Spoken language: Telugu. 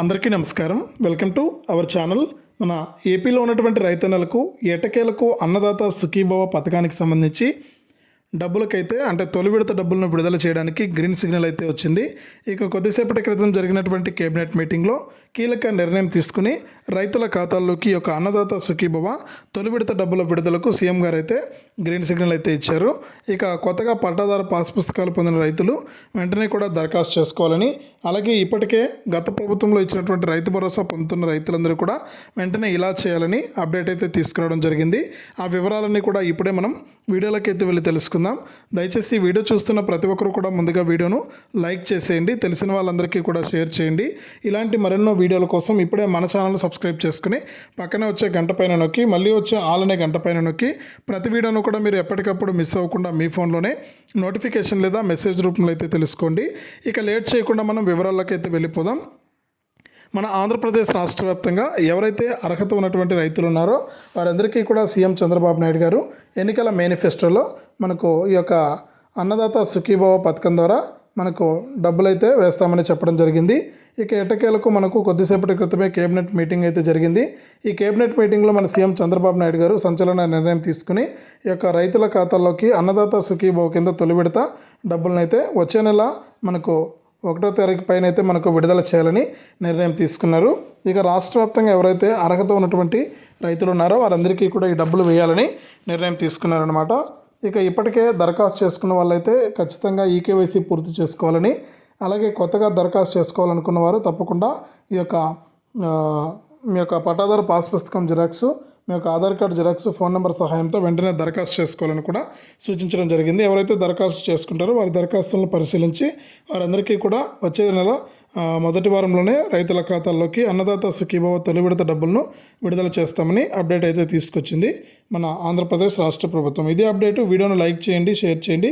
అందరికీ నమస్కారం. Welcome to our channel. మన ఏపీలో ఉన్నటువంటి రైతన్నలకు ఎటకేలకు అన్నదాత సుఖీభవ పథకానికి సంబంధించి డబ్బులకైతే అంటే తొలి విడత డబ్బులను విడుదల చేయడానికి గ్రీన్ సిగ్నల్ అయితే వచ్చింది. ఇక కొద్దిసేపటి క్రితం జరిగినటువంటి కేబినెట్ మీటింగ్లో కీలక నిర్ణయం తీసుకుని రైతుల ఖాతాల్లోకి ఒక అన్నదాత సుఖీభవ తొలి విడత డబ్బుల విడుదలకు సీఎం గారు అయితే గ్రీన్ సిగ్నల్ అయితే ఇచ్చారు. ఇక కొత్తగా పట్టాదారు పాస్ పుస్తకాలు పొందిన రైతులు వెంటనే కూడా దరఖాస్తు చేసుకోవాలని అలాగే ఇప్పటికే గత ప్రభుత్వంలో ఇచ్చినటువంటి రైతు భరోసా పొందుతున్న రైతులందరూ కూడా వెంటనే ఇలా చేయాలని అప్డేట్ అయితే తీసుకురావడం జరిగింది. ఆ వివరాలన్నీ కూడా ఇప్పుడే మనం వీడియోలోకి అయితే వెళ్ళి తెలుసుకుందాం. దయచేసి వీడియో చూస్తున్న ప్రతి ఒక్కరు కూడా ముందుగా వీడియోను లైక్ చేసేయండి తెలిసిన వాళ్ళందరికీ కూడా షేర్ చేయండి. ఇలాంటి మరెన్నో వీడియోల కోసం ఇప్పుడే మన ఛానల్ సబ్స్క్రైబ్ చేసుకుని పక్కనే వచ్చే గంట పైన నొక్కి మళ్ళీ వచ్చే ఆల్ అనే గంట పైన నొక్కి ప్రతి వీడియోను కూడా మీరు ఎప్పటికప్పుడు మిస్ అవ్వకుండా మీ ఫోన్లోనే నోటిఫికేషన్ లేదా మెసేజ్ రూపంలో అయితే తెలుసుకోండి. ఇక లేట్ చేయకుండా మనం వివరాల్లోకి అయితే వెళ్ళిపోదాం. మన ఆంధ్రప్రదేశ్ రాష్ట్ర వ్యాప్తంగా ఎవరైతే అర్హత ఉన్నటువంటి రైతులు ఉన్నారో వారందరికీ కూడా సీఎం చంద్రబాబు నాయుడు గారు ఎన్నికల మేనిఫెస్టోలో మనకు ఈ యొక్క అన్నదాత సుఖీభావ పథకం ద్వారా మనకు డబ్బులైతే వేస్తామని చెప్పడం జరిగింది. ఇక ఎటకేలకు మనకు కొద్దిసేపటి క్రితమే కేబినెట్ మీటింగ్ అయితే జరిగింది. ఈ కేబినెట్ మీటింగ్లో మన సీఎం చంద్రబాబు నాయుడు గారు సంచలన నిర్ణయం తీసుకుని ఈ యొక్క రైతుల ఖాతాల్లోకి అన్నదాత సుఖీభావ కింద తొలి విడత డబ్బులనైతే వచ్చే నెల మనకు ఒకటో తారీఖు పైన అయితే మనకు విడుదల చేయాలని నిర్ణయం తీసుకున్నారు. ఇక రాష్ట్ర వ్యాప్తంగా ఎవరైతే అర్హత ఉన్నటువంటి రైతులు ఉన్నారో వారందరికీ కూడా ఈ డబ్బులు వేయాలని నిర్ణయం తీసుకున్నారనమాట ఇక ఇప్పటికే దరఖాస్తు చేసుకున్న వాళ్ళైతే ఖచ్చితంగా ఈకేవైసీ పూర్తి చేసుకోవాలని అలాగే కొత్తగా దరఖాస్తు చేసుకోవాలనుకున్న వారు తప్పకుండా ఈ యొక్క మీ యొక్క పట్టాదారు పాస్ పుస్తకం జిరాక్స్ మీ యొక్క Aadhaar card xerox phone number సహాయంతో వెంటనే దరఖాస్తు చేసుకోవాలని కూడా సూచించడం జరిగింది. ఎవరైతే దరఖాస్తు చేసుకుంటారో వారి దరఖాస్తులను పరిశీలించి వారందరికీ కూడా వచ్చే నెల మొదటి వారంలోనే రైతుల ఖాతాల్లోకి అన్నదాత సుఖీభావ తొలి విడత డబ్బులను విడుదల చేస్తామని అప్డేట్ అయితే తీసుకొచ్చింది మన ఆంధ్రప్రదేశ్ రాష్ట్ర ప్రభుత్వం. ఇదే అప్డేట్ వీడియోను లైక్ చేయండి షేర్ చేయండి.